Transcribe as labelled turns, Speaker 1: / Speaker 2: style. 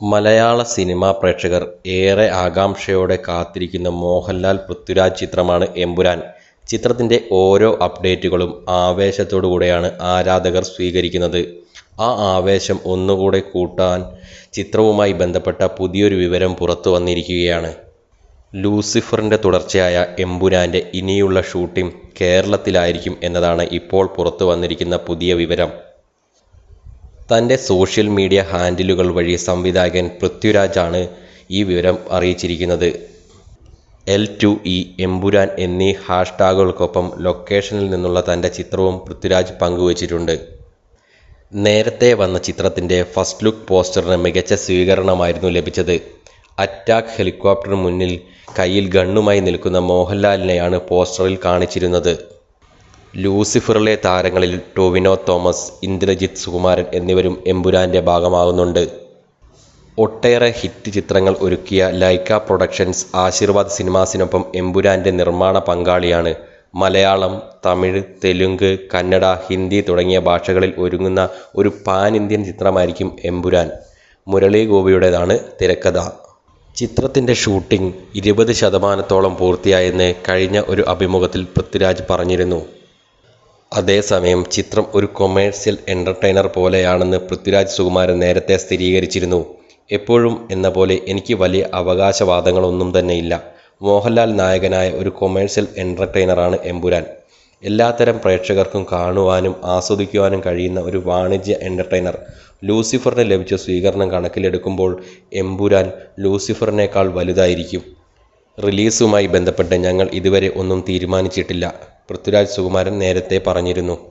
Speaker 1: മലയാള cinema പ്രേക്ഷകർ ഏറെ ആകാംക്ഷയോടെ കാത്തിരിക്കുന്ന മോഹൻലാൽ പൃഥ്വിരാജ് ചിത്രമാണ് എമ്പുരാൻ. ചിത്രത്തിന്റെ ഓരോ അപ്ഡേറ്റുകളും ആവേശത്തോടുകൂടെയാണ് ആരാധകർ സ്വീകരിക്കുന്നത്. ആ ആവേശം ഒന്നുകൂടെ കൂട്ടാൻ ചിത്രവുമായി ബന്ധപ്പെട്ട പുതിയൊരു വിവരം പുറത്തു വന്നിരിക്കുകയാണ് ലൂസിഫറിന്റെ തുടർച്ചയായ എമ്പുരാന്റെ ഇനിയുള്ള ഷൂട്ടിംഗ് കേരളത്തിലായിരിക്കും എന്നതാണ് ഇപ്പോൾ പുറത്തു വന്നിരിക്കുന്ന പുതിയ വിവരം. തന്റെ സോഷ്യൽ മീഡിയ ഹാൻഡിലുകൾ വഴി സംവിധായകൻ പൃഥ്വിരാജ് ആണ് ഈ വിവരം അറിയിച്ചിരിക്കുന്നത്. എൽ ടു ഇ, എമ്പുരാൻ എന്നീ ഹാഷ്ടാഗുകൾക്കൊപ്പം ലൊക്കേഷനിൽ നിന്നുള്ള തന്റെ ചിത്രവും പൃഥ്വിരാജ് പങ്കുവച്ചിട്ടുണ്ട്. നേരത്തെ വന്ന ചിത്രത്തിന്റെ ഫസ്റ്റ് ലുക്ക് പോസ്റ്ററിന് മികച്ച സ്വീകരണമായിരുന്നു ലഭിച്ചത്. അറ്റാക്ക് ഹെലികോപ്റ്ററിന് മുന്നിൽ കയ്യിൽ ഗണ്ണുമായി നിൽക്കുന്ന മോഹൻലാലിനെയാണ് പോസ്റ്ററിൽ കാണിച്ചിരുന്നത്. ലൂസിഫറിലെ താരങ്ങളിൽ ടോവിനോ തോമസ്, ഇന്ദ്രജിത്ത് സുകുമാരൻ എന്നിവരും എമ്പുരാന്റെ ഭാഗമാകുന്നുണ്ട്. ഒട്ടേറെ ഹിറ്റ് ചിത്രങ്ങൾ ഒരുക്കിയ ലൈക്ക പ്രൊഡക്ഷൻസ് ആശീർവാദ് സിനിമാസിനൊപ്പം എമ്പുരാന്റെ നിർമ്മാണ പങ്കാളിയാണ്. മലയാളം, തമിഴ്, തെലുങ്ക്, കന്നഡ, ഹിന്ദി തുടങ്ങിയ ഭാഷകളിൽ ഒരുങ്ങുന്ന ഒരു പാൻ ഇന്ത്യൻ ചിത്രമായിരിക്കും എമ്പുരാൻ. മുരളി ഗോപിയുടേതാണ് തിരക്കഥ. ചിത്രത്തിന്റെ ഷൂട്ടിംഗ് ഇരുപത് ശതമാനത്തോളം പൂർത്തിയായെന്ന് കഴിഞ്ഞ ഒരു അഭിമുഖത്തിൽ പൃഥ്വിരാജ് പറഞ്ഞിരുന്നു. അതേസമയം ചിത്രം ഒരു കൊമേഴ്സ്യൽ എന്റർടൈനർ പോലെയാണെന്ന് പൃഥ്വിരാജ് സുകുമാരൻ നേരത്തെ സ്ഥിരീകരിച്ചിരുന്നു. എപ്പോഴും എന്ന പോലെ എനിക്ക് വലിയ അവകാശവാദങ്ങളൊന്നും തന്നെയില്ല. മോഹൻലാൽ നായകനായ ഒരു കൊമേഴ്സ്യൽ എന്റർടൈനറാണ് എമ്പുരാൻ. എല്ലാത്തരം പ്രേക്ഷകർക്കും കാണുവാനും ആസ്വദിക്കുവാനും കഴിയുന്ന ഒരു വാണിജ്യ എന്റർടൈനർ ലൂസിഫറിന് ലഭിച്ച സ്വീകരണം കണക്കിലെടുക്കുമ്പോൾ എമ്പുരാൻ ലൂസിഫറിനേക്കാൾ വലുതായിരിക്കും. റിലീസുമായി ബന്ധപ്പെട്ട് ഞങ്ങൾ ഇതുവരെ ഒന്നും തീരുമാനിച്ചിട്ടില്ല. പൃഥ്വിരാജ് സുകുമാരൻ നേരത്തെ പറഞ്ഞിരുന്നു.